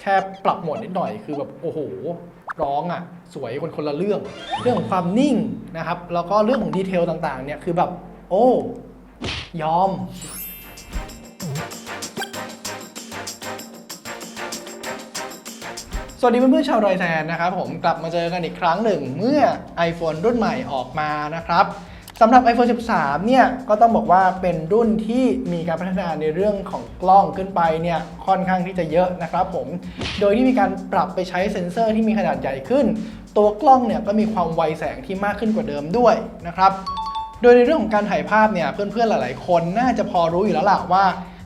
แค่ปรับโหมดนิดหน่อยคือแบบโอ้โหร้องอะสวยคนคนละเรื่อง เรื่องของความนิ่งนะครับ แล้วก็เรื่องของดีเทลต่างๆเนี่ยคือแบบ โอ้ยอม สวัสดีเพื่อนๆชาวดอยแทนนะครับผมกลับมาเจอกันอีกครั้งหนึ่ง เมื่อ iPhone รุ่นใหม่ออกมานะครับ สำหรับ iPhone 13 เนี่ยก็ต้องบอกว่าเป็นรุ่นที่มีการพัฒนาในเรื่องของกล้องขึ้นไปเนี่ยค่อนข้างที่จะเยอะนะครับผม โดยที่มีการปรับไปใช้เซ็นเซอร์ที่มีขนาดใหญ่ขึ้น ตัวกล้องเนี่ยก็มีความไวแสงที่มากขึ้นกว่าเดิมด้วยนะครับ โดยในเรื่องของการถ่ายภาพเนี่ยเพื่อนๆหลาย ๆ คนน่าจะพอรู้อยู่แล้วล่ะว่า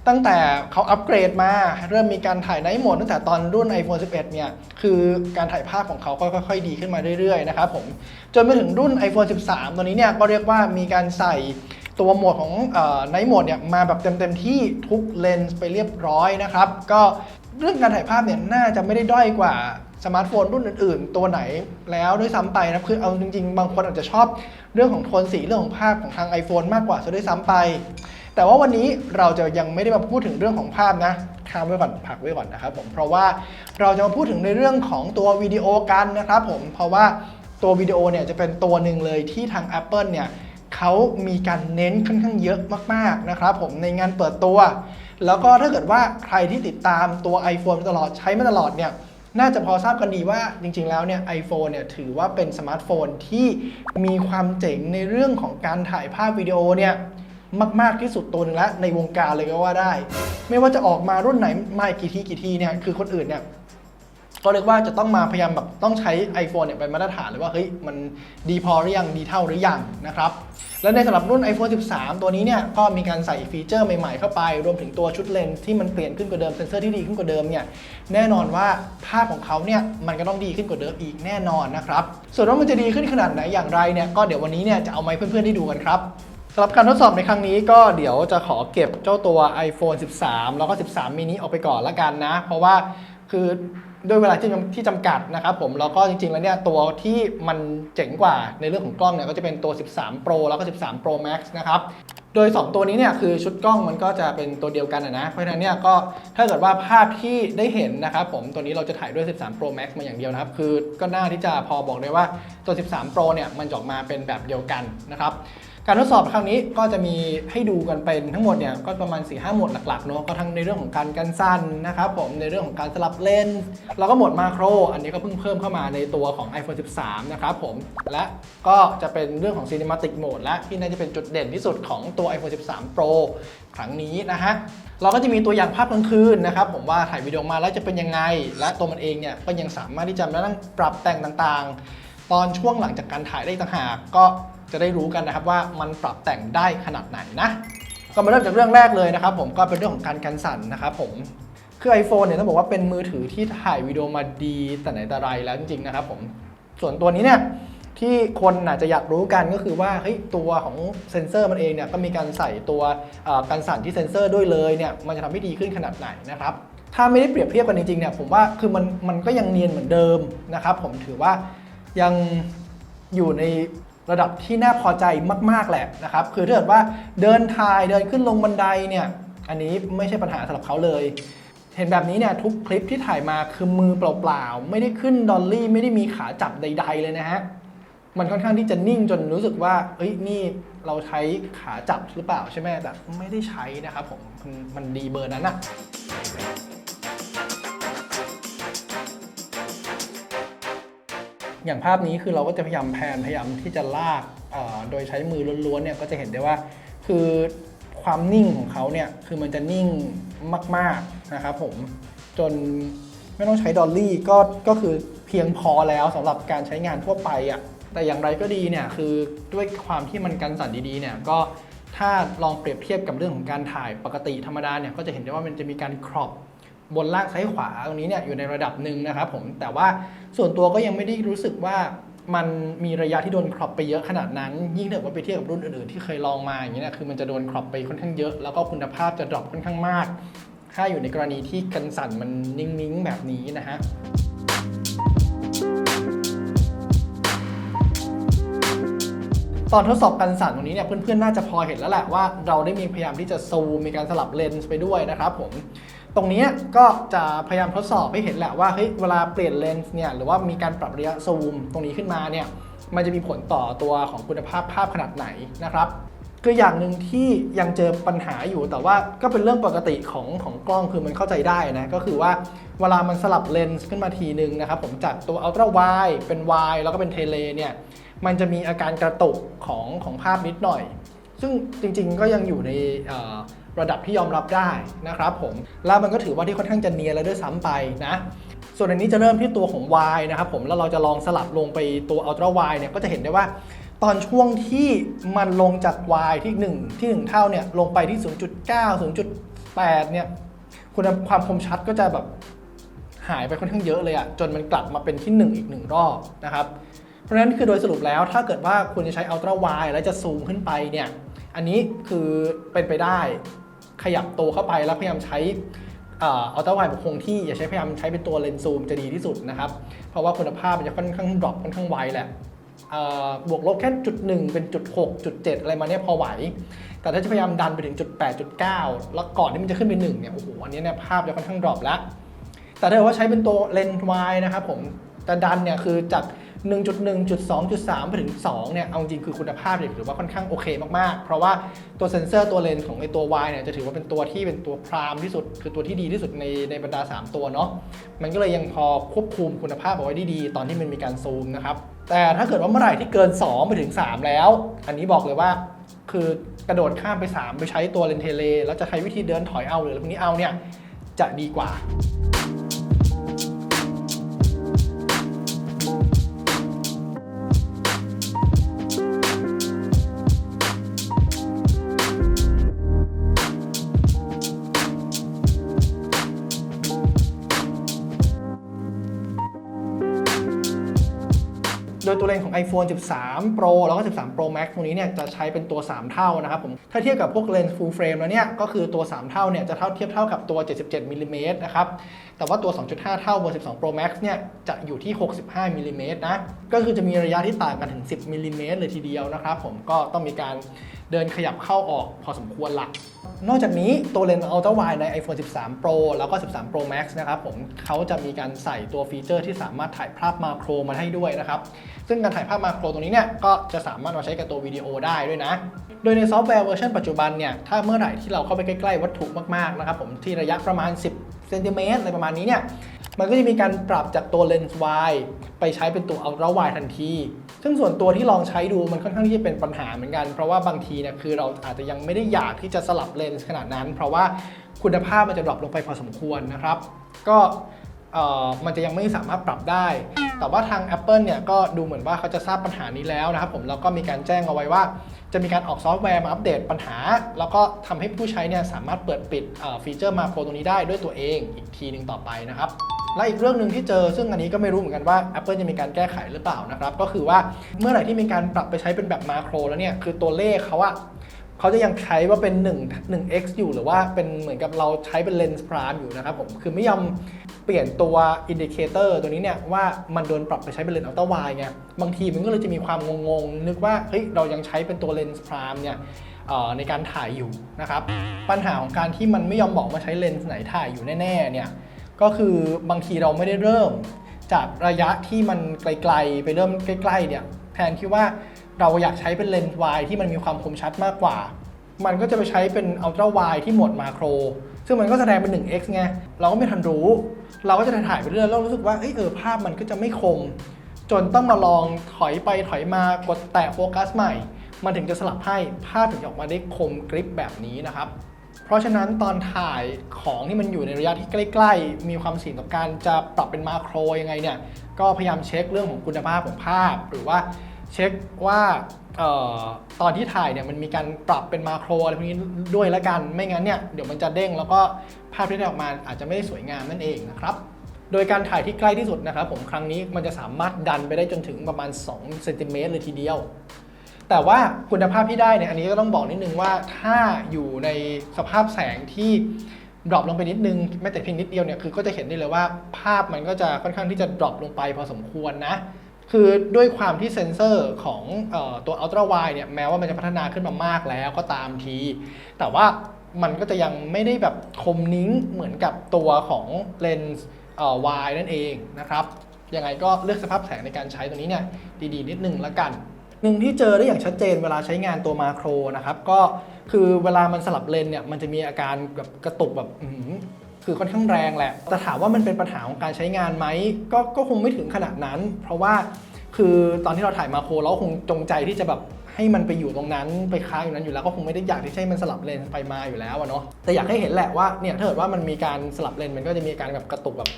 ตั้งแต่เขาอัปเกรดมา เริ่มมีการถ่ายในโหมดตั้งแต่ตอนรุ่น iPhone 11 เนี่ย คือการถ่ายภาพของเขาก็ค่อยๆ ดีขึ้นมาเรื่อยๆ นะครับผม จนมาถึงรุ่น iPhone 13 ตัวนี้เนี่ย ก็เรียกว่ามีการใส่ตัวโหมดของในโหมดเนี่ยมาแบบเต็มๆที่ทุกเลนส์ไปเรียบร้อยนะครับ ก็เรื่องการถ่ายภาพเนี่ยน่าจะไม่ได้ด้อยกว่าสมาร์ทโฟนรุ่นอื่น ๆ ตัวไหนแล้วด้วยซ้ำไปนะคือเอาจริง ๆ บางคนอาจจะชอบเรื่องของโทนสีเรื่องของภาพของทาง iPhone มากกว่าซะด้วยซ้ำไป แต่ว่าวันนี้เราจะยังไม่ได้มาพูดถึงเรื่องของภาพนะข้ามไว้ก่อนพักไว้ก่อนนะครับผมเพราะว่าเราจะมาพูดถึงในเรื่องของตัววิดีโอกันนะครับผมเพราะว่าตัววิดีโอเนี่ยจะเป็นตัวหนึ่งเลยที่ทาง Apple เนี่ยเขามีการเน้นค่อนข้างเยอะมากๆนะครับผมในงานเปิดตัว แล้วก็ถ้าเกิดว่าใครที่ติดตามตัว iPhone ตลอดใช้มาตลอดเนี่ยน่าจะพอทราบกันดีว่าจริง ๆ แล้วเนี่ย iPhone เนี่ยถือว่าเป็นสมาร์ทโฟนที่มีความเจ๋งในเรื่องของการถ่ายภาพวิดีโอเนี่ย มากๆที่สุดตัวหนึงแล้วในวงการเลยก็ว่าได้ ไม่ว่าจะออกมารุ่นไหนมากี่ทีกี่ทีเนี่ยคือคนอื่นเนี่ยก็เรียกว่าจะต้องมาพยายามแบบต้องใช้ iPhone เนี่ยเป็นมาตรฐานเลยว่าเฮ้ยมันดีพอหรือยังดีเท่าหรือยังนะครับและในสำหรับรุ่น iPhone 13 ตัวนี้เนี่ยก็มีการใส่ฟีเจอร์ใหม่ๆเข้าไป รวมถึงตัวชุดเลนส์ที่มันเปลี่ยนขึ้นกว่าเดิมเซนเซอร์ที่ดีขึ้นกว่าเดิมเนี่ยแน่นอนว่าภาพของเขาเนี่ยมันก็ต้องดีขึ้นกว่าเดิมอีกแน่นอนนะครับส่วนว่ามันจะดีขึ้นขนาดไหนอย่างไรเนี่ยก็เดี๋ยววันนี้เนี่ยจะเอามาให้เพื่อนๆได้ดูกันครับ สำหรับการทดสอบในครั้งนี้ก็เดี๋ยวจะขอเก็บเจ้าตัว iPhone 13 แล้วก็ 13 mini ออกไปก่อนละกันนะ เพราะว่าคือด้วยเวลาที่จำที่จำกัดนะครับผมแล้วก็จริงๆ แล้วเนี่ยตัวที่มันเจ๋งกว่าในเรื่องของกล้องเนี่ยก็จะเป็นตัว 13 Pro แล้วก็ 13 Pro Max นะครับโดย 2 ตัวนี้เนี่ยคือชุดกล้องมันก็จะเป็นตัวเดียวกันอะนะเพราะฉะนั้นเนี่ยก็ถ้าเกิดว่าภาพที่ได้เห็นนะครับผมตัวนี้เราจะถ่ายด้วย 13 Pro Max มาอย่างเดียวนะครับ คือก็น่าที่จะพอบอกได้ว่าตัว 13 Pro เนี่ยมันออกมาเป็นแบบเดียวกันนะครับ การทดสอบครั้งนี้ก็จะมีให้ดูกันเป็นทั้งหมดเนี่ยก็ประมาณ4ีหหมดหลักๆเนาะก็ทั้งในเรื่องของการกันสั้นนะครับผมในเรื่องของการสลับเลนส์แล้วก็หมดมาโคร อันนี้ก็เพิ่งเพิ่มเข้ามาในตัวของ iPhone 13 นะครับผมและก็จะเป็นเรื่องของ Cinematic Mode และที่น่าจะเป็นจุดเด่นที่สุดของตัว iPhone 13 Pro ครั้งนี้นะฮะเราก็จะมีตัวอย่างภาพกลางคืนนะครับผมว่าถ่ายวิดีโอมาแล้วจะเป็นยังไง และตัวมันเองเนี่ยก็ยังสามารถที่จะมานั่งปรับแต่งต่างๆ ตอนช่วงหลังจากการถ่ายได้ต่างหาก ก็ จะได้รู้กันนะครับว่ามันปรับแต่งได้ขนาดไหนนะ ก็มาเริ่มจากเรื่องแรกเลยนะครับ ผมก็เป็นเรื่องของการกันสั่นนะครับผมคือ iPhone เนี่ยต้องบอกว่าเป็นมือถือที่ถ่ายวิดีโอมาดีแต่ไหนแต่ไรแล้วจริงๆนะครับผมส่วนตัวนี้เนี่ยที่คนอาจจะอยากรู้กันก็คือว่าเฮ้ยตัวของเซนเซอร์มันเองเนี่ยก็มีการใส่ตัวกันสั่นที่เซนเซอร์ด้วยเลยเนี่ยมันจะทำให้ดีขึ้นขนาดไหนนะครับถ้าไม่ได้เปรียบเทียบกันจริงๆเนี่ยผมว่าคือมันมันก็ยังเนียนเหมือนเดิมนะครับผมถือว่ายังอยู่ใน ระดับที่น่าพอใจมาก ๆ แหละนะครับ คือถ้าเกิดว่าเดินถ่ายเดินขึ้นลงบันไดเนี่ย อันนี้ไม่ใช่ปัญหาสำหรับเขาเลย เห็นแบบนี้เนี่ยทุกคลิปที่ถ่ายมาคือมือเปล่าๆ ไม่ได้ขึ้นดอลลี่ ไม่ได้มีขาจับใด ๆ เลยนะฮะ มันค่อนข้างที่จะนิ่งจนรู้สึกว่า เอ้ย นี่เราใช้ขาจับหรือเปล่าใช่ไหมแต่ไม่ได้ใช้นะครับผม มันมันดีเบอร์นั้นอะ อย่างภาพนี้คือเราก็จะพยายามแพนพยายามที่จะลากโดยใช้มือล้วนๆเนี่ยก็จะเห็นได้ว่าคือความนิ่งของเขาเนี่ยคือมันจะนิ่งมากๆนะครับผมจนไม่ต้องใช้ดอลลี่ก็ก็คือเพียงพอแล้วสำหรับการใช้งานทั่วไปอะ่ะแต่อย่างไรก็ดีเนี่ยคือด้วยความที่มันกันสั่นดีๆเนี่ยก็ถ้าลองเปรียบเทียบกับเรื่องของการถ่ายปกติธรรมดาเนี่ยก็จะเห็นได้ว่ามันจะมีการครอป บนล่างซ้ายขวาตรงนี้เนี่ยอยู่ในระดับหนึ่งนะครับผมแต่ว่าส่วนตัวก็ยังไม่ได้รู้สึกว่ามันมีระยะที่โดนครอปไปเยอะขนาดนั้น ยิ่งถ้าว่าไปเทียบกับรุ่นอื่นๆที่เคยลองมาอย่างนี้เนี่ยคือมันจะโดนครอปไปค่อนข้างเยอะแล้วก็คุณภาพจะดรอปค่อนข้างมาก ถ้าอยู่ในกรณีที่กันสั่นมันนิ่งๆแบบนี้นะฮะตอนทดสอบกันสั่นตรงนี้เนี่ยเพื่อนๆ น่าจะพอเห็นแล้วแหละว่าเราได้มีพยายามที่จะซูมมีการสลับเลนส์ไปด้วยนะครับผม ตรงนี้ก็จะพยายามทดสอบให้เห็นแหละว่าเฮ้ยเวลาเปลี่ยนเลนส์เนี่ยหรือว่ามีการปรับระยะซูมตรงนี้ขึ้นมาเนี่ยมันจะมีผลต่อตัวของคุณภาพภาพขนาดไหนนะครับคืออย่างหนึ่งที่ยังเจอปัญหาอยู่แต่ว่าก็เป็นเรื่องปกติของของกล้องคือมันเข้าใจได้นะ ก็คือว่าเวลามันสลับเลนส์ขึ้นมาทีนึงนะครับ ผมจากตัวอัลตร้าไวเป็นไวแล้วก็เป็นเทเลเนี่ยมันจะมีอาการกระตุกของของภาพนิดหน่อย ซึ่งจริงๆก็ยังอยู่ใน ระดับที่ยอมรับได้นะครับผมแล้วมันก็ถือว่าที่ค่อนข้างจะเนียนแล้วด้วยซ้ำไปนะ ส่วนอันนี้จะเริ่มที่ตัวของ Y นะครับผมแล้วเราจะลองสลับลงไปตัว Ultra Y เนี่ยก็จะเห็นได้ว่าตอนช่วงที่มันลงจาก Y ที่ 1 ที่ 1 เท่าเนี่ยลงไปที่ 0.9 0.8 เนี่ยคุณความคมชัดก็จะแบบหายไปค่อนข้างเยอะเลยอะจนมันกลับมาเป็นที่ 1 อีกหนึ่งรอบนะครับ เพราะฉะนั้นคือโดยสรุปแล้วถ้าเกิดว่าคุณจะใช้ Ultra Wide แล้วจะซูมขึ้นไปเนี่ยอันนี้คือเป็นไปได้ ขยับตัวเข้าไปแล้วพยายามใช้อัลตร้าไวด์คงที่อย่าใช้พยายามใช้เป็นตัวเลนส์ซูมจะดีที่สุดนะครับ เพราะว่าคุณภาพมันจะค่อนข้างดรอปค่อนข้างไวแหละบวกลบแค่จุดหนึ่งเป็นจุดหกจุดเจ็ดอะไรมาเนี่ยพอไหว แต่ถ้าจะพยายามดันไปถึงจุดแปดจุดเก้าแล้วก่อนที่มันจะขึ้นไปหนึ่งเนี่ยโอ้โหอันนี้เนี่ยภาพจะค่อนข้างดรอปแล้ว แต่ถ้าเกิดว่าใช้เป็นตัวเลนส์วายนะครับผมจะดันเนี่ยคือจาก 1.1.2.3 ไปถึง 2 เนี่ย เอาจริงคือคุณภาพเนี่ยถือว่าค่อนข้างโอเคมากๆ เพราะว่าตัวเซนเซอร์ตัวเลนส์ของไอตัว Y เนี่ยจะถือว่าเป็นตัวที่เป็นตัวพรามที่สุด คือตัวที่ดีที่สุดในในบรรดา 3 ตัวเนาะ มันก็เลยยังพอควบคุมคุณภาพเอาไว้ได้ดี ตอนที่มันมีการซูมนะครับ แต่ถ้าเกิดว่าเมื่อไหร่ที่เกิน 2 ไปถึง 3 แล้ว อันนี้บอกเลยว่าคือกระโดดข้ามไป 3 ไปใช้ตัวเลนเทเล แล้วจะใช้วิธีเดินถอยเอาหรืออะไรพวกนี้เอาเนี่ยจะดีกว่า iPhone 13 Pro แล้วก็ 13 Pro Max ตรงนี้เนี่ยจะใช้เป็นตัว 3 เท่านะครับผมถ้าเทียบกับพวกเลนส์ full frame แล้วเนี่ยก็คือตัว 3 เท่าเนี่ยจะเท่าเทียบเท่ากับตัว 77มิลลิเมตรนะครับแต่ว่าตัว 2.5 เท่าบน 12 Pro Max เนี่ยจะอยู่ที่ 65มิลลิเมตรนะก็คือจะมีระยะที่ต่างกันถึง 10มิลลิเมตรเลยทีเดียวนะครับผมก็ต้องมีการ เดินขยับเข้าออกพอสมควรละนอกจากนี้ตัวเลนส์ Ultra Wide ใน iPhone 13 Pro แล้วก็ 13 Pro Max นะครับผมเขาจะมีการใส่ตัวฟีเจอร์ที่สามารถถ่ายภาพมาโครมาให้ด้วยนะครับ ซึ่งการถ่ายภาพมาโครตรงนี้เนี่ยก็จะสามารถมาใช้กับตัววิดีโอได้ด้วยนะ โดยในซอฟต์แวร์เวอร์ชันปัจจุบันเนี่ยถ้าเมื่อไหร่ที่เราเข้าไปใกล้ๆวัตถุมากๆนะครับผมที่ระยะประมาณ 10เซนติเมตรอะไรประมาณนี้เนี่ยมันก็จะมีการปรับจากตัวเลนส์ wide ไปใช้เป็นตัว ultra wide ทันที ซึ่งส่วนตัวที่ลองใช้ดูมันค่อนข้างที่จะเป็นปัญหาเหมือนกัน เพราะว่าบางทีเนี่ยคือเราอาจจะยังไม่ได้อยากที่จะสลับเลนส์ขนาดนั้น เพราะว่าคุณภาพมันจะดรอปลงไปพอสมควรนะครับ ก็มันจะยังไม่สามารถปรับได้ แต่ว่าทาง Apple เนี่ยก็ดูเหมือนว่าเขาจะทราบปัญหานี้แล้วนะครับผมแล้วก็มีการแจ้งเอาไว้ว่า จะมีการออกซอฟต์แวร์มาอัปเดตปัญหา แล้วก็ทำให้ผู้ใช้เนี่ยสามารถเปิดปิดฟีเจอร์มาโครตรงนี้ได้ด้วยตัวเองอีกทีหนึ่งต่อไปนะครับ และอีกเรื่องหนึ่งที่เจอซึ่งอันนี้ก็ไม่รู้เหมือนกันว่า Apple จะมีการแก้ไขหรือเปล่านะครับก็คือว่าเมื่อไหร่ที่มีการปรับไปใช้เป็นแบบมาโครแล้วเนี่ยคือตัวเลขเขาอะเขาจะยังใช้ว่าเป็น1 1x อยู่หรือว่าเป็นเหมือนกับเราใช้เป็นเลนส์พรามอยู่นะครับผมคือไม่ยอมเปลี่ยนตัวอินดิเคเตอร์ตัวนี้เนี่ยว่ามันโดนปรับไปใช้เป็นเลนส์อัลตร้าไวไงบางทีมันก็เลยจะมีความงงๆนึกว่าเฮ้ยเรายังใช้เป็นตัวเลนส์พรามเนี่ยในการถ่ายอยู่นะครับปัญหาของการที่มันไม่ยอมบอกมาใช้เลนส์ไหนถ่ายอยู่แน่ๆเนี่ย ก็คือบางทีเราไม่ได้เริ่ม จากระยะที่มันไกลๆ ไปเริ่มใกล้ๆเนี่ยแทนที่ว่าเราอยากใช้เป็นเลนส์วายที่มันมีความคมชัดมากกว่า มันก็จะไปใช้เป็นอัลตร้าไวที่หมดมาโคร ซึ่งมันก็แสดงเป็น 1x ไง เราก็ไม่ทันรู้ เราก็จะถ่ายไปเรื่อยแล้วรู้สึกว่าเออภาพมันก็จะไม่คม จนต้องมาลองถอยไปถอยมากดแตะโฟกัสใหม่ มันถึงจะสลับให้ภาพถึงออกมาได้คมกริปแบบนี้นะครับ เพราะฉะนั้นตอนถ่ายของที่มันอยู่ในระยะที่ใกล้ๆ มีความเสี่ยงต่อการจะปรับเป็นมาโครยังไงเนี่ยก็พยายามเช็คเรื่องของคุณภาพของภาพ หรือว่าเช็คว่าออตอนที่ถ่ายเนี่ยมันมีการปรับเป็นมาโครอะไรพวกนี้ด้วยล้วกันไม่งั้นเนี่ยเดี๋ยวมันจะเด้งแล้วก็ภาพที่ได้ออกมาอาจจะไม่ได้สวยงามนั่นเองนะครับโดยการถ่ายที่ใกล้ที่สุดนะครับผมครั้งนี้มันจะสามารถดันไปได้จนถึงประมาณ2เซนติเมตรเลยทีเดียว แต่ว่าคุณภาพที่ได้เนี่ยอันนี้ก็ต้องบอกนิดนึงว่าถ้าอยู่ในสภาพแสงที่ดรอปลงไปนิดนึงแม้แต่เพียงนิดเดียวเนี่ยคือก็จะเห็นได้เลยว่าภาพมันก็จะค่อนข้างที่จะดรอปลงไปพอสมควรนะคือด้วยความที่เซ็นเซอร์ของออตัว Ultra Wide เนี่ยแม้ว่ามันจะพัฒนาขึ้นมามากแล้วก็ตามที แต่ว่ามันก็จะยังไม่ได้แบบคมนิ้งเหมือนกับตัวของเลนส์เอ่อ wide นั่นเองนะครับยังไงก็เลือกสภาพแสงในการใช้ตัวนี้เนี่ยดีๆ นิดนึงละกัน หนึ่งที่เจอได้อย่างชัดเจนเวลาใช้งานตัวมาโครนะครับก็คือเวลามันสลับเลนเนี่ยมันจะมีอาการแบบกระตุกแบบอื้อหือคือค่อนข้างแรงแหละ แต่ถามว่ามันเป็นปัญหาของการใช้งานไหมก็ก็คงไม่ถึงขนาดนั้น เพราะว่าคือตอนที่เราถ่ายมาโครเราคงจงใจที่จะแบบให้มันไปอยู่ตรงนั้นไปค้างอยู่นั้นอยู่แล้วก็คงไม่ได้อยากที่จะให้มันสลับเลนไปมาอยู่แล้วอะเนาะแต่อยากให้เห็นแหละว่าเนี่ยถ้าเกิดว่ามันมีการสลับเลนมันก็จะมีอาการแบบกระตุกแบบ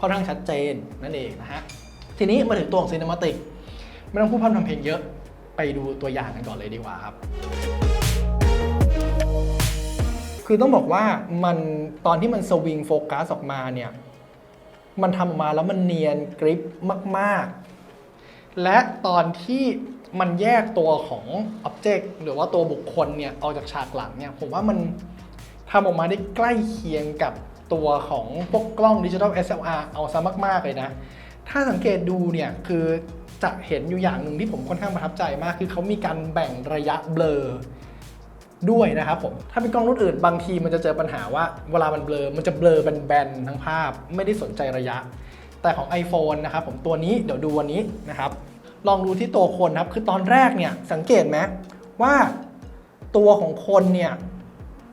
ค่อนข้างชัดเจนนั่นเองนะฮะทีนี้มาถึงตัวของซีนมาติกไม่ต้องพูดพร่ำทำเพลงเยอะ ไปดูตัวอย่างกันก่อนเลยดีกว่าครับ คือต้องบอกว่ามันตอนที่มันสวิงโฟกัสออกมาเนี่ย มันทำออกมาแล้วมันเนียนกริปมาก ๆ และตอนที่มันแยกตัวของอ็อบเจกต์หรือว่าตัวบุคคลเนี่ยออกจากฉากหลังเนี่ย ผมว่ามันทำออกมาได้ใกล้เคียงกับตัวของพวกกล้องดิจิทัล SLR เอาซะมาก ๆ เลยนะ ถ้าสังเกตดูเนี่ย คือ จะเห็นอยู่อย่างหนึ่งที่ผมค่อนข้างประทับใจมาก คือเขามีการแบ่งระยะเบลอด้วยนะครับผม ถ้าเป็นกล้องรุ่นอื่นบางทีมันจะเจอปัญหาว่าเวลามันเบลอ มันจะเบลอแบนๆทั้งภาพ ไม่ได้สนใจระยะ แต่ของ iPhone นะครับผมตัวนี้เดี๋ยวดูวันนี้นะครับ ลองดูที่ตัวคนครับ คือตอนแรกเนี่ยสังเกตไหมว่าตัวของคนเนี่ย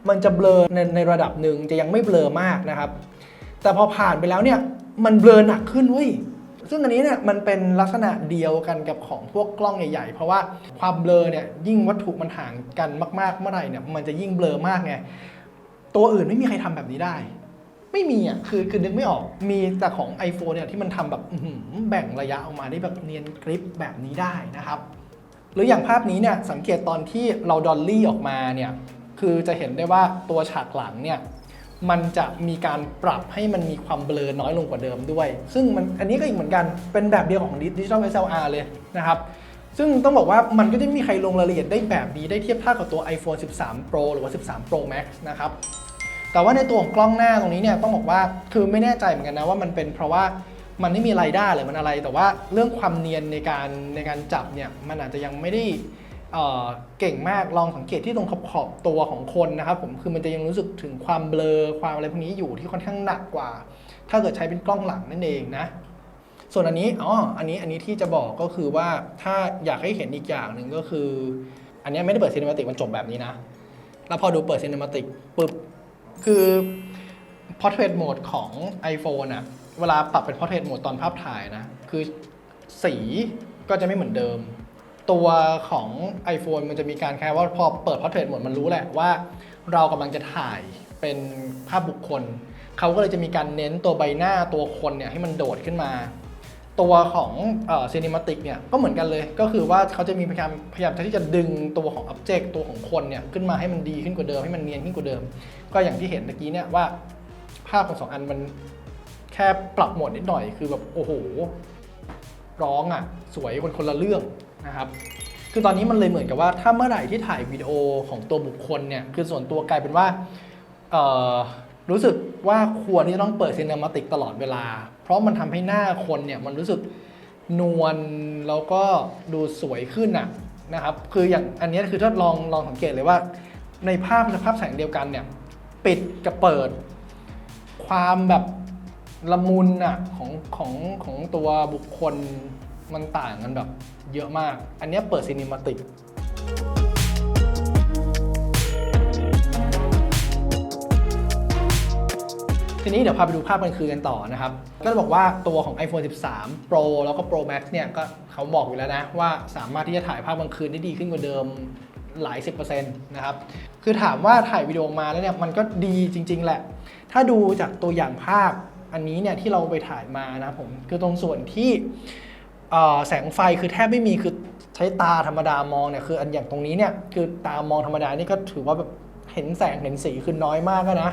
มันจะเบลอในในระดับหนึ่งจะยังไม่เบลอมากนะครับ แต่พอผ่านไปแล้วเนี่ยมันเบลอหนักขึ้นเว้ย ซึ่งอันนี้เนี่ยมันเป็นลักษณะเดียวกันกับของพวกกล้องใหญ่ๆ เพราะว่าความเบลอเนี่ยยิ่งวัตถุมันห่างกันมากๆเมื่อไหร่เนี่ยมันจะยิ่งเบลอมากไงตัวอื่นไม่มีใครทำแบบนี้ได้ ไม่มีอะคือคือนึกไม่ออกมีแต่ของ iPhone เนี่ยที่มันทำแบบแบ่งระยะออกมาได้แบบเนียนกริปแบบนี้ได้นะครับ หรืออย่างภาพนี้เนี่ยสังเกตตอนที่เราดอลลี่ออกมาเนี่ยคือจะเห็นได้ว่าตัวฉากหลังเนี่ย มันจะมีการปรับให้มันมีความเบลอน้อยลงกว่าเดิมด้วย ซึ่งมันอันนี้ก็อีกเหมือนกันเป็นแบบเดียวของ Digital SLR เลยนะครับ ซึ่งต้องบอกว่ามันก็จะไม่มีใครลงรายละเอียดได้แบบนี้ได้เทียบเท่ากับตัว iPhone 13 Pro หรือว่า 13 Pro Max นะครับแต่ว่าในตัวของกล้องหน้าตรงนี้เนี่ยต้องบอกว่าคือไม่แน่ใจเหมือนกันนะว่ามันเป็นเพราะว่ามันไม่มีไรด้าหรือมันอะไร แต่ว่าเรื่องความเนียนในการในการจับเนี่ยมันอาจจะยังไม่ได้ เก่งมากลองสังเกตที่ตรงขอบขอบตัวของคนนะครับผมคือมันจะยังรู้สึกถึงความเบลอความอะไรพวกนี้อยู่ที่ค่อนข้างหนักกว่า ถ้าเกิดใช้เป็นกล้องหลังนั่นเองนะส่วนอันนี้อ๋ออันนี้อันนี้ที่จะบอกก็คือว่าถ้าอยากให้เห็นอีกอย่างหนึ่งก็คือ อันนี้ไม่ได้เปิดซีนิมาติกมันจบแบบนี้นะ แล้วพอดูเปิดซีนิมาติกปุ๊บคือ Portrait Mode ของ iPhone อะเวลาปรับเป็น Portrait Mode ตอนภาพถ่ายนะ คือสีก็จะไม่เหมือนเดิม ตัวของ iPhone มันจะมีการแค่ว่าพอเปิด Portrait Mode มันรู้แหละว่า เรากำลังจะถ่ายเป็นภาพบุคคล เขาก็เลยจะมีการเน้นตัวใบหน้าตัวคนเนี่ยให้มันโดดขึ้นมา ตัวของซีนิมาติกเนี่ยก็เหมือนกันเลย ก็คือว่าเขาจะมีพยายามพยายามที่จะดึงตัวของ Object ตัวของคนเนี่ยขึ้นมาให้มันดีขึ้นกว่าเดิมให้มันเนียนขึ้นกว่าเดิม ก็อย่างที่เห็นเมื่อกี้เนี่ยว่าภาพของสองอันมันแค่ปรับโหมดนิดหน่อยคือแบบโอ้โหร้องอะ สวยคนคนละเรื่อง นะครับคือตอนนี้มันเลยเหมือนกับว่าถ้าเมื่อไหร่ที่ถ่ายวิดีโอของตัวบุคคลเนี่ยคือส่วนตัวกลายเป็นว่ารู้สึกว่าควรที่จะต้องเปิดซีน e มาติกตลอดเวลา เพราะมันทำให้หน้าคนเนี่ยมันรู้สึกนวลแล้วก็ดูสวยขึ้นอะนะครับคืออย่างอันนี้คือถ้าลองลองสังเกตเลยว่า ในภาพสภาพแสงเดียวกันเนี่ยปิดกับเปิด ความแบบละมุนอะของของของตัวบุคคลมันต่างกันแบบ เยอะมาก อันนี้เปิดซีนิมาติกทีนี้เดี๋ยวพาไปดูภาพกลางคืนกันต่อนะครับ ก็จะบอกว่าตัวของ iPhone 13 Pro แล้วก็ Pro Max เนี่ยก็เขาบอกอยู่แล้วนะ ว่าสามารถที่จะถ่ายภาพกลางคืนได้ดีขึ้นกว่าเดิมหลาย 10%นะครับ คือถามว่าถ่ายวิดีโอมาแล้วเนี่ยมันก็ดีจริง ๆ แหละ ถ้าดูจากตัวอย่างภาพอันนี้เนี่ยที่เราไปถ่ายมานะผม คือตรงส่วนที่ แสงไฟคือแทบไม่มีคือใช้ตาธรรมดามองเนี่ยคืออันอย่างตรงนี้เนี่ยคือตามองธรรมดานี่ก็ถือว่าแบบเห็นแสงเห็นสีคือน้อยมากนะ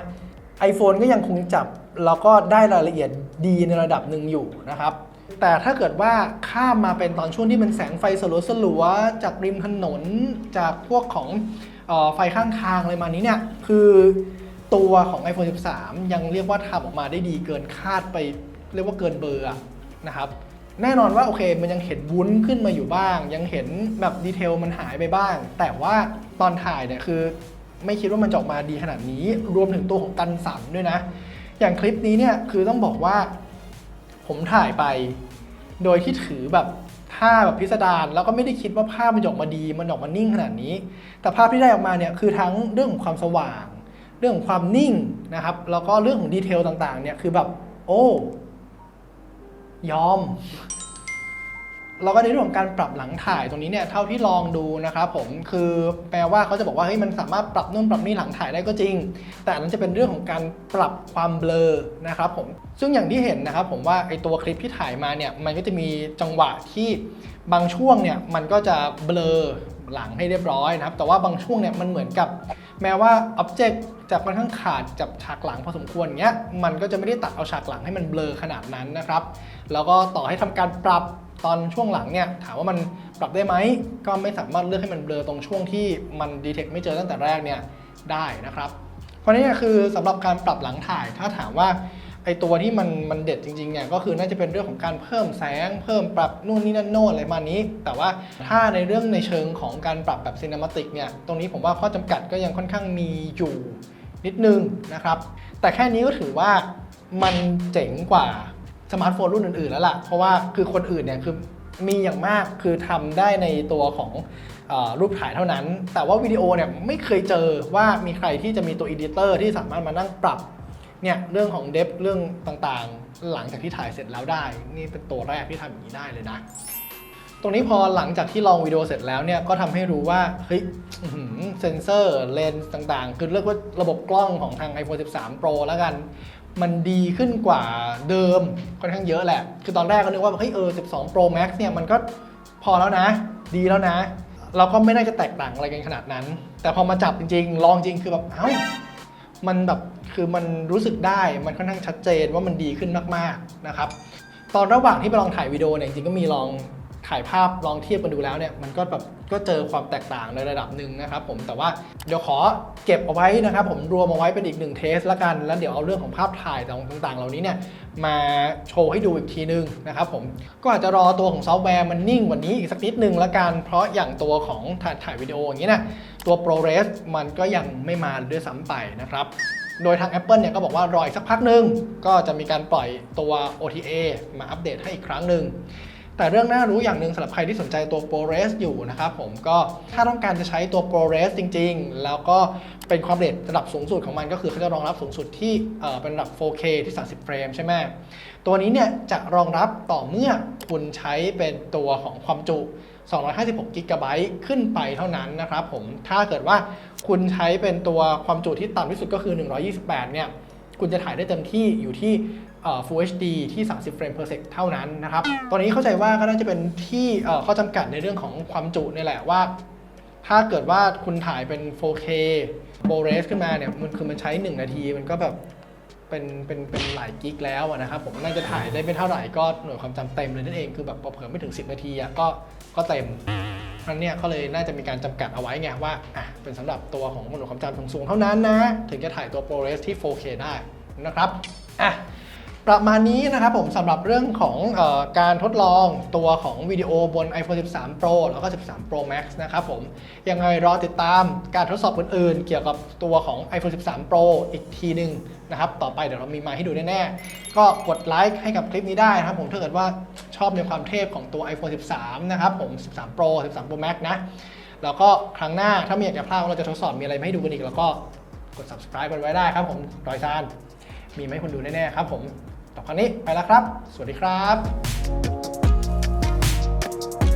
iPhone ก็ยังคงจับแล้วก็ได้รายละเอียดดีในระดับหนึ่งอยู่นะครับ แต่ถ้าเกิดว่าข้ามมาเป็นตอนช่วงที่มันแสงไฟสลัวๆจากริมถนนจากพวกของออไฟข้างทางอะไรมานี้เนี่ยคือตัวของ iPhone 13 ยังเรียกว่าทำออกมาได้ดีเกินคาดไปเรียกว่าเกินเบอร์นะครับ แน่นอนว่าโอเค มันยังเห็นวุ้นขึ้นมาอยู่บ้าง ยังเห็นแบบดีเทลมันหายไปบ้าง แต่ว่าตอนถ่ายเนี่ยคือ ไม่คิดว่ามันจะออกมาดีขนาดนี้ รวมถึงตัวของกันสันด้วยนะ อย่างคลิปนี้เนี่ยคือต้องบอกว่า ผมถ่ายไป โดยที่ถือแบบท่าแบบพิสดารแล้วก็ไม่ได้คิดว่าภาพมันจะออกมาดีมันออกมานิ่งขนาดนี้ แต่ภาพที่ได้ออกมาเนี่ยคือทั้งเรื่องของความสว่าง เรื่องของความนิ่งนะครับแล้วก็เรื่องของดีเทลต่างๆเนี่ยคือแบบโอ้ ยอมแล้วก็ในเรื่องของการปรับหลังถ่ายตรงนี้เนี่ยเท่าที่ลองดูนะครับผมคือแปลว่าเขาจะบอกว่าเฮ้ยมันสามารถปรับนู่นปรับนี่หลังถ่ายได้ก็จริง แต่อันนั้นจะเป็นเรื่องของการปรับความเบลอนะครับผมซึ่งอย่างที่เห็นนะครับผมว่าไอตัวคลิปที่ถ่ายมาเนี่ยมันก็จะมีจังหวะที่บางช่วงเนี่ยมันก็จะเบลอหลังให้เรียบร้อยนะครับแต่ว่าบางช่วงเนี่ยมันเหมือนกับแม้ว่าอ็อบเจกต์ จะค่อนข้างขาดจากฉากหลังพอสมควรเงี้ยมันก็จะไม่ได้ตัดเอาฉากหลังให้มันเบลอขนาดนั้นนะครับ แล้วก็ต่อให้ทำการปรับตอนช่วงหลังเนี่ยถามว่ามันปรับได้ไหมก็ไม่สามารถเลือกให้มันเบลอตรงช่วงที่มันดีเทคไม่เจอตั้งแต่แรกเนี่ยได้นะครับเพราะนี่เนี่ยคือสำหรับการปรับหลังถ่ายถ้าถามว่าไอตัวที่มันมันเด็ดจริงๆเนี่ยก็คือน่าจะเป็นเรื่องของการเพิ่มแสง เพิ่มปรับนู่นนี่นั่นโน่นอะไรมานี้ แต่ว่าถ้าในเรื่องในเชิงของการปรับแบบซีน e มาติกเนี่ยตรงนี้ผมว่าข้อจำกัดก็ยังค่อนข้างมีอยู่ นิดนึงนะครับ แต่แค่นี้ก็ถือว่ามันเจ๋งกว่าสมาร์ทโฟนรุ่นอื่นๆแล้วล่ะ เพราะว่าคือคนอื่นเนี่ยคือมีอย่างมากคือทำได้ในตัวของรูปถ่ายเท่านั้น แต่ว่าวิดีโอเนี่ยไม่เคยเจอว่ามีใครที่จะมีตัวอีดิเตอร์ที่สามารถมานั่งปรับเนี่ยเรื่องของเดฟเรื่องต่างๆ หลังจากที่ถ่ายเสร็จแล้วได้ นี่เป็นตัวแรกที่ทำอย่างนี้ได้เลยนะ ตรงนี้พอหลังจากที่ลองวิดีโอเสร็จแล้วเนี่ยก็ทำให้รู้ว่าเฮ้ยเซนเซอร์เลนส์ต่างๆ คือเรียกว่าระบบกล้องของทาง iPhone 13 Pro แล้วกัน มันดีขึ้นกว่าเดิมค่อนข้างเยอะแหละ คือตอนแรกก็นึกว่าเฮ้ยเออ 12 Pro Max เนี่ยมันก็พอแล้วนะ ดีแล้วนะ เราก็ไม่น่าจะแตกต่างอะไรกันขนาดนั้น แต่พอมาจับจริงๆ ลองจริงคือแบบ เอ้า มันแบบคือมันรู้สึกได้มันค่อนข้างชัดเจนว่ามันดีขึ้นมากๆนะครับตอนระหว่างที่ไปลองถ่ายวิดีโอเนี่ยจริงๆก็มีลอง ถ่ายภาพลองเทียบกันดูแล้วเนี่ยมันก็แบบก็เจอความแตกต่างในระดับหนึ่งนะครับผมแต่ว่าเดี๋ยวขอเก็บเอาไว้นะครับผมรวมเอาไว้เป็นอีกหนึ่งเทสละกัน แล้วเดี๋ยวเอาเรื่องของภาพถ่ายต่างๆ เหล่านี้เนี่ยมาโชว์ให้ดูอีกทีนึงนะครับผมก็อาจจะรอตัวของซอฟต์แวร์มันนิ่งกว่านี้อีกสักนิดนึงละกัน เพราะอย่างตัวของถ่ายถ่ายวิดีโออย่างนี้นะตัว ProRes มันก็ยังไม่มาด้วยซ้ำไปนะครับโดยทาง Apple เนี่ยก็บอกว่ารออีกสักพักหนึ่งก็จะมีการปล่อยตัว OTA มาอัปเดตให้อีกครั้งหนึ่ง แต่เรื่องน่ารู้อย่างหนึ่งสำหรับใครที่สนใจตัว ProRes อยู่นะครับผมก็ถ้าต้องการจะใช้ตัว ProRes จริง ๆ แล้วก็เป็นความเร็วระดับสูงสุดของมันก็คือเขาจะรองรับสูงสุดที่เป็นระดับ 4K ที่ 30 เฟรมใช่ไหมตัวนี้เนี่ยจะรองรับต่อเมื่อคุณใช้เป็นตัวของความจุ 256กิกะไบต์ขึ้นไปเท่านั้นนะครับผมถ้าเกิดว่าคุณใช้เป็นตัวความจุที่ต่ำที่สุดก็คือ 128 เนี่ยคุณจะถ่ายได้เต็มที่อยู่ที่ Full HD ที่ 30 เฟรม per sec เท่านั้นนะครับ ตอนนี้เข้าใจว่าก็น่าจะเป็นที่เอ่อข้อจำกัดในเรื่องของความจุนี่แหละว่า ถ้าเกิดว่าคุณถ่ายเป็น 4K ProRes ขึ้นมาเนี่ยมันคือมันใช้ 1 นาทีมันก็แบบเป็นเป็นเป็นหลายกิกแล้วนะครับผมน่าจะถ่ายได้ไม่เท่าไหร่ก็หน่วยความจำเต็มเลยนั่นเองคือแบบเผลอไม่ถึง 10 นาทีอะก็ก็เต็มเพราะฉะนั้นเนี่ยก็เลยน่าจะมีการจำกัดเอาไว้ไงว่าอะเป็นสำหรับตัวของหน่วยความจำสูงๆเท่านั้นนะ ถึงจะถ่ายตัว ProRes ที่ 4K ได้นะครับอะ ประมาณนี้นะครับผมสำหรับเรื่องของออการทดลองตัวของวิดีโอบน iPhone 13 Pro แล้วก็ 13 Pro Max นะครับผมยังไงรอติดตามการทดสอบอื่นๆ เกี่ยวกับตัวของ iPhone 13 Pro อีกทีหนึ่งนะครับต่อไปเดี๋ยวเรามีมาให้ดูแน่ๆ ก็กดไลค์ให้กับคลิปนี้ได้นะครับผมถ้าเกิดว่าชอบในความเทพของตัว iPhone 13 นะครับผม 13 Pro 13 Pro Max นะแล้วก็ครั้งหน้าถ้าม่อยากจะพลาดว่าเราจะทดสอบมีอะไรมาให้ดูกันอีกแล้วก็กด subscribe กันไว้ได้ครับผมรอยซานมีมาให้คุณดูแน่ๆครับผม ต่อครั้งนี้ไปแล้วครับ สวัสดีครับ